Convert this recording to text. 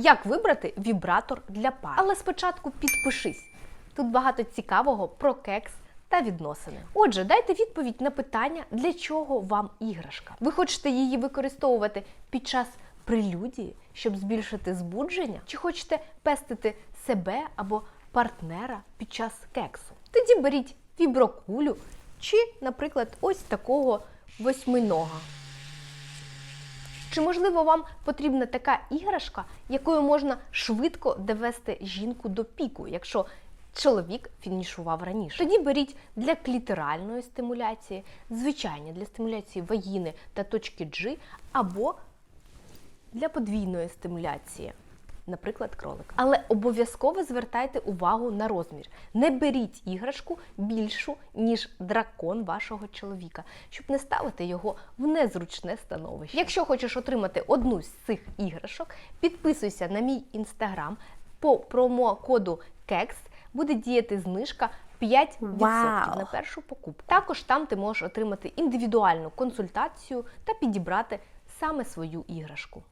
Як вибрати вібратор для пар? Але спочатку підпишись. Тут багато цікавого про кекс та відносини. Отже, дайте відповідь на питання, для чого вам іграшка. Ви хочете її використовувати під час прелюдії, щоб збільшити збудження? Чи хочете пестити себе або партнера під час кексу? Тоді беріть віброкулю чи, наприклад, ось такого восьминога. Чи можливо вам потрібна така іграшка, якою можна швидко довести жінку до піку, якщо чоловік фінішував раніше? Тоді беріть для клітеральної стимуляції, звичайні для стимуляції вагіни та точки G, або для подвійної стимуляції. Наприклад, кролика. Але обов'язково звертайте увагу на розмір. Не беріть іграшку більшу, ніж дракон вашого чоловіка, щоб не ставити його в незручне становище. Якщо хочеш отримати одну з цих іграшок, підписуйся на мій інстаграм по промокоду KEX буде діяти знижка 5% Вау! на першу покупку. Також там ти можеш отримати індивідуальну консультацію та підібрати саме свою іграшку.